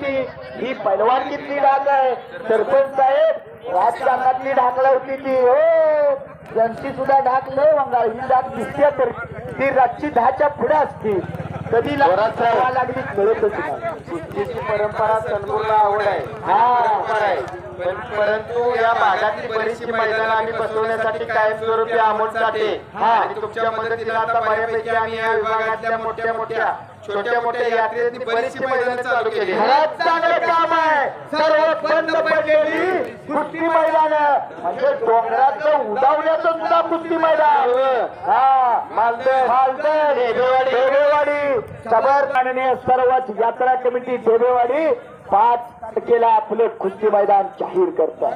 करायची ही पैलवानकीतली डाक आहे. सरपंच साहेब राजकारणातली ढाक लावती ती. हो यांची सुद्धा ढाक लय वंगाळ. ही डाक दिसते तर ती रातची दहाच्या पुढे असते. कधी लागली कळतच नाही. परंपरा सनपूर्ण आवड आहे. हा. आहे. परंतु या भागातली बरीचशी मैदान आम्ही बसवण्यासाठी कायमस्वरूपी साठे. आणि तुमच्या मदतीला आता बऱ्यापैकी आम्ही या विभागातल्या मोठ्या मोठ्या छोट्या मोठ्या यात्रेतली बरीचशी मैदान चालू केली. चांगलं काम आहे. सर्व बंद पडलेली कुस्ती मैदान. म्हणजे डोंगरातलं उडावण्याचं सुद्धा कुस्ती मैदान. हा मालदर मालदर ढेबेवाडी ढेबेवाडी सबर माननीय सर्वच यात्रा कमिटी ढेबेवाडी पाच तारखेला आपलं कुस्ती मैदान जाहीर करतात.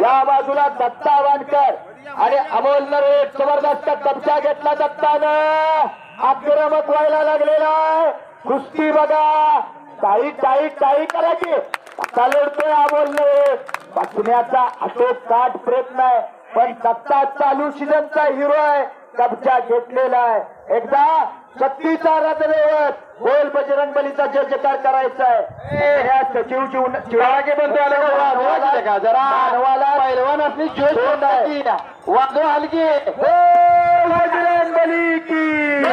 या बाजूला दत्ता वानकर आणि अमोल नरे जबरदस्त कब्जा घेतला दत्तानं. आक्रमक व्हायला लागलेला आहे. कुस्ती बघा. टाळी टाळी टाळी करायची आता अमोल अमोल बसण्याचा आटोकाट प्रयत्न आहे. पण दत्ता चालू सीझनचा हिरो आहे. कब्जा घेतलेला आहे. एकदा शक्तीचा रथरेवत बोल बजरंग बलीचा जय जयकार करायचा आहे या सचिव जीवन जीवागे बनतो आले का? जरा. मानवाला पैलवान असली जोश दोन आहे. म्हणतात. वाजव हलकी. बोल बजरंग बली की.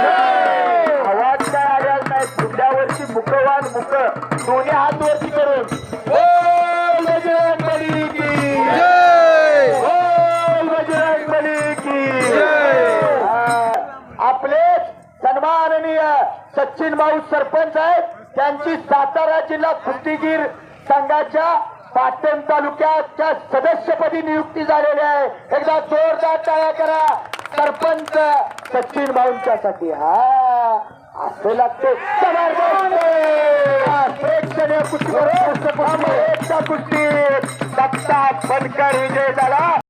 आवाज काय आलेला नाही? गुंड्यावरची मुखवान मुख दोन्ही हात वरती करून. सचिन भाऊ सरपंच आहेत. त्यांची सातारा जिल्हा कुस्तीगीर संघाच्या पाटण तालुक्याच्या सदस्यपदी नियुक्ती झालेली आहे. एकदा जोरदार टाळ्या करा. सरपंच सचिन भाऊंच्यासाठी. हा असं लागते प्रेक्षणीय कुस्ती कुस्ती. दत्ता बनकर विजय झाला.